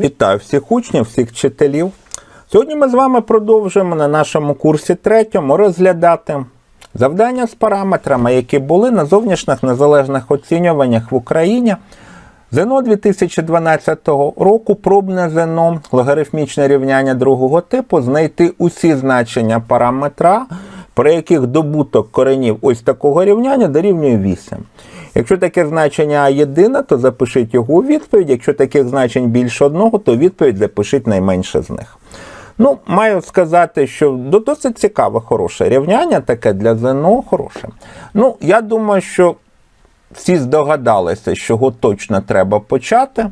Вітаю всіх учнів, всіх вчителів. Сьогодні ми з вами продовжуємо на нашому курсі третьому розглядати завдання з параметрами, які були на зовнішніх незалежних оцінюваннях в Україні. ЗНО 2012 року пробне ЗНО, логарифмічне рівняння другого типу, знайти усі значення параметра, при яких добуток коренів ось такого рівняння дорівнює 8. Якщо таке значення єдине, то запишіть його у відповідь. Якщо таких значень більше одного, то відповідь запишіть найменше з них. Ну, маю сказати, що досить цікаве, хороше рівняння, таке для ЗНО хороше. Ну, я думаю, що всі здогадалися, з чого точно треба почати.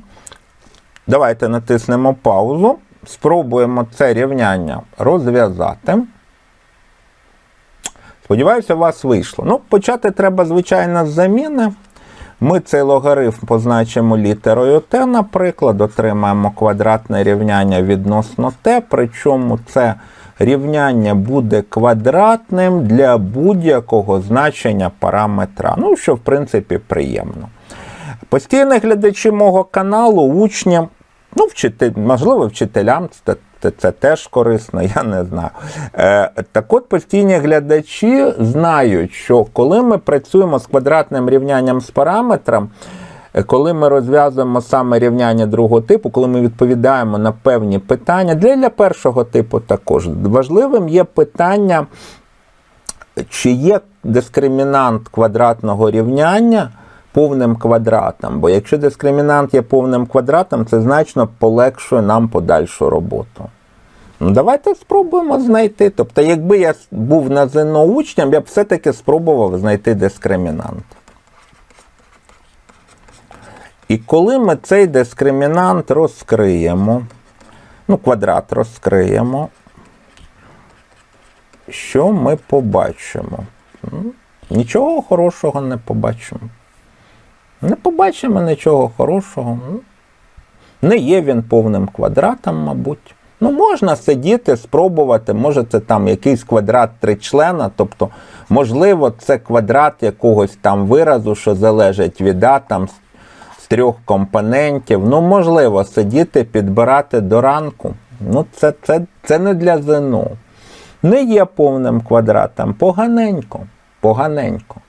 Давайте натиснемо паузу, спробуємо це рівняння розв'язати. Сподіваюся, у вас вийшло. Ну, почати треба, звичайно, з заміни. Ми цей логарифм позначимо літерою t, наприклад, отримаємо квадратне рівняння відносно t, причому це рівняння буде квадратним для будь-якого значення параметра. Ну, що, в принципі, приємно. Постійні глядачі мого каналу, учні, ну, вчитель, можливо, вчителям це, це, це теж корисно, я не знаю. Е, так от постійні глядачі знають, що коли ми працюємо з квадратним рівнянням з параметром, е, коли ми розв'язуємо саме рівняння другого типу, коли ми відповідаємо на певні питання, для, для першого типу також важливим є питання, чи є дискримінант квадратного рівняння повним квадратом. Бо якщо дискримінант є повним квадратом, це значно полегшує нам подальшу роботу. Ну, давайте спробуємо знайти. Тобто, якби я був на ЗНО учнем, я б все-таки спробував знайти дискримінант. І коли ми цей дискримінант розкриємо, ну, квадрат розкриємо, що ми побачимо? Нічого хорошого не побачимо. Не побачимо нічого хорошого. Ну, Не є він повним квадратом, мабуть. Ну, можна сидіти, спробувати, може це там якийсь квадрат тричлена, тобто, можливо, це квадрат якогось там виразу, що залежить від А, там, з, з трьох компонентів. Ну, можливо, сидіти, підбирати до ранку. Ну, це, це, це не для ЗНО. Не є повним квадратом. Поганенько. Поганенько.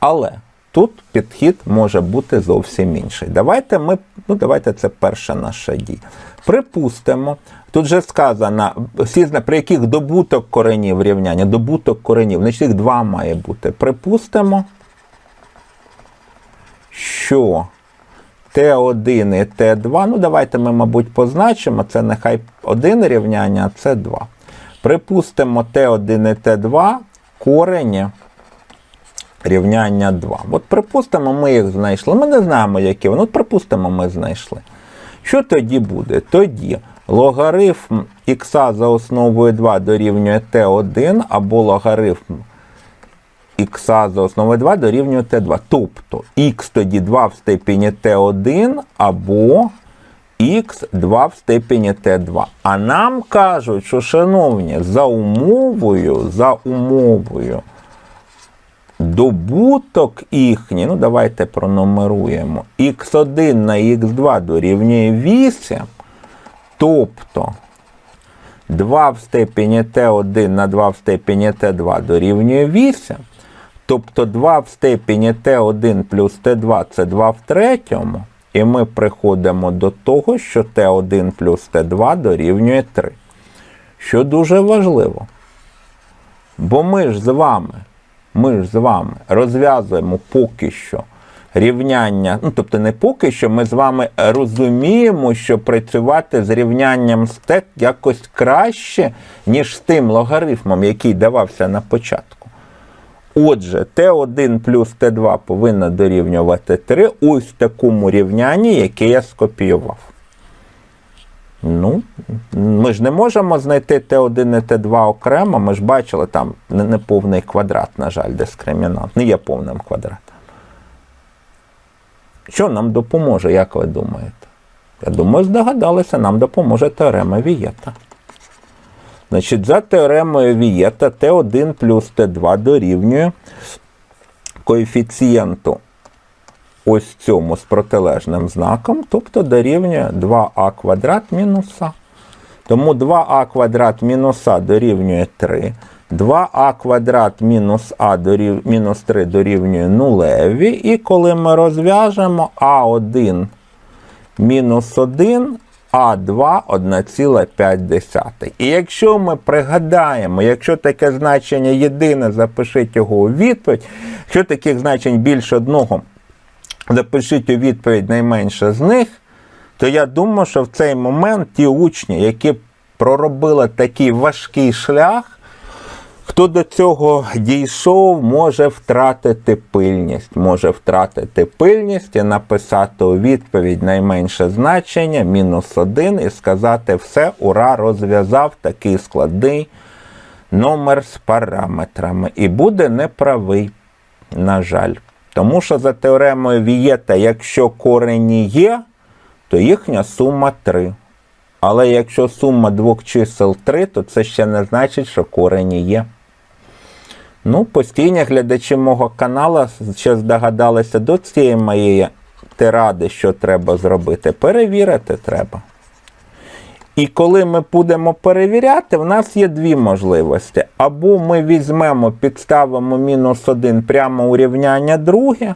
Але тут підхід може бути зовсім інший. Давайте ми, ну давайте це перша наша дія. Припустимо, тут же сказано, всі при яких добуток коренів рівняння, добуток коренів, значить їх два має бути. Припустимо, що Т1 і Т2, ну давайте ми, мабуть, позначимо, це нехай один рівняння, а це 2. Припустимо Т1 і Т2 корені рівняння 2. От припустимо, ми їх знайшли. Ми не знаємо, які вони. От припустимо, ми знайшли. Що тоді буде? Тоді логарифм х за основою 2 дорівнює t1 або логарифм х за основою 2 дорівнює t2. Тобто х тоді 2 в степені t1 або х 2 в степені t2. А нам кажуть, що, шановні, за умовою, за умовою, добуток їхній, ну давайте пронумеруємо, х1 на х2 дорівнює 8, тобто 2 в степені t1 на 2 в степені t2 дорівнює 8, тобто 2 в степені t1 плюс t2 це 2 в третьому, і ми приходимо до того, що t1 плюс t2 дорівнює 3. Що дуже важливо. Бо ми ж з вами, ми ж з вами розв'язуємо поки що рівняння, ну тобто не поки що, ми з вами розуміємо, що працювати з рівнянням стек якось краще, ніж з тим логарифмом, який давався на початку. Отже, Т1 плюс Т2 повинно дорівнювати 3 ось в такому рівнянні, яке я скопіював. Ну, ми ж не можемо знайти Т1 і Т2 окремо. Ми ж бачили, там не, не квадрат, на жаль, дискримінант. Не є повним квадратом. Що нам допоможе, як ви думаєте? Я думаю, здогадалися, нам допоможе теорема Вієта. Значить, за теоремою Вієта Т1 плюс Т2 дорівнює коефіцієнту ось цьому з протилежним знаком, тобто дорівнює 2а квадрат мінус а. Тому 2а квадрат мінус а дорівнює 3. 2а квадрат мінус а дорів... мінус 3 дорівнює нулеві. І коли ми розв'яжемо а1 мінус 1, а2 1,5. І якщо ми пригадаємо, якщо таке значення єдине, запишіть його у відповідь. Якщо таких значень більше одного, запишіть у відповідь найменше з них, то я думаю, що в цей момент ті учні, які проробили такий важкий шлях, Хто до цього дійшов, може втратити пильність, може втратити пильність і написати у відповідь найменше значення, мінус один, і сказати все, ура, розв'язав такий складний номер з параметрами. І буде неправий, на жаль. Тому що за теоремою Вієта, якщо корені є, то їхня сума 3. Але якщо сума двох чисел 3, то це ще не значить, що корені є. Ну, постійні глядачі мого каналу ще здогадалися до цієї моєї тиради, що треба зробити. Перевірити треба. І коли ми будемо перевіряти, в нас є дві можливості. Або ми візьмемо, підставимо мінус 1 прямо у рівняння друге,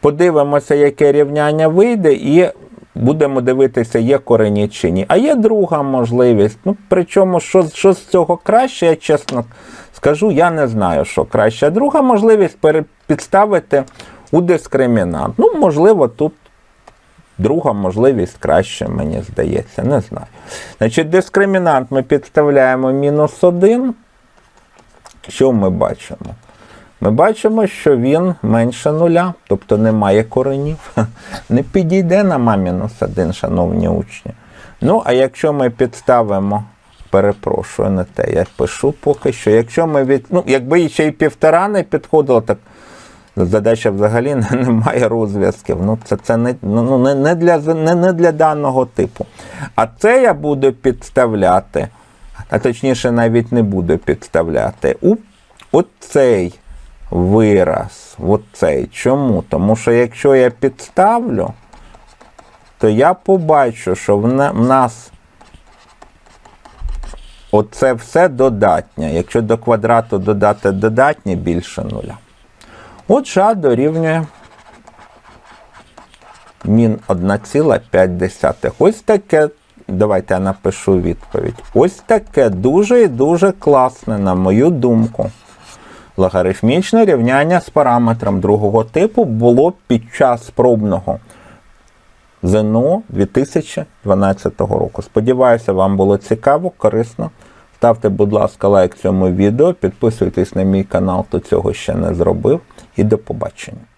подивимося, яке рівняння вийде, і будемо дивитися, є корені чи ні. А є друга можливість. Ну, Причому, що, що з цього краще, я чесно скажу, я не знаю, що краще. А друга можливість підставити у дискримінант. Ну, можливо, тут друга можливість краще, мені здається, не знаю. Значить, дискримінант ми підставляємо мінус 1. Що ми бачимо? Ми бачимо, що він менше нуля, тобто немає коренів. Не підійде на мамінус 1, шановні учні. Ну, а якщо ми підставимо, перепрошую, не те, я пишу поки що. Якщо ми від. Ну, якби ще й півтора не підходило, так задача взагалі не, немає розв'язків. Ну, це це не ну, не, не, для, не, не для даного типу. А це я буду підставляти, а точніше, навіть не буду підставляти. У оцей вираз. Оцей. Чому? Тому що якщо я підставлю, то я побачу, що в нас оце все додатнє. Якщо до квадрату додати додатнє більше нуля. Отже, А дорівнює мін 1,5. Ось таке. Давайте я напишу відповідь. Ось таке дуже і дуже класне, на мою думку. Логарифмічне рівняння з параметром другого типу було під час пробного ЗНО 2012 року. Сподіваюся, вам було цікаво, корисно. Ставте, будь ласка, лайк цьому відео, підписуйтесь на мій канал, хто цього ще не зробив. І до побачення.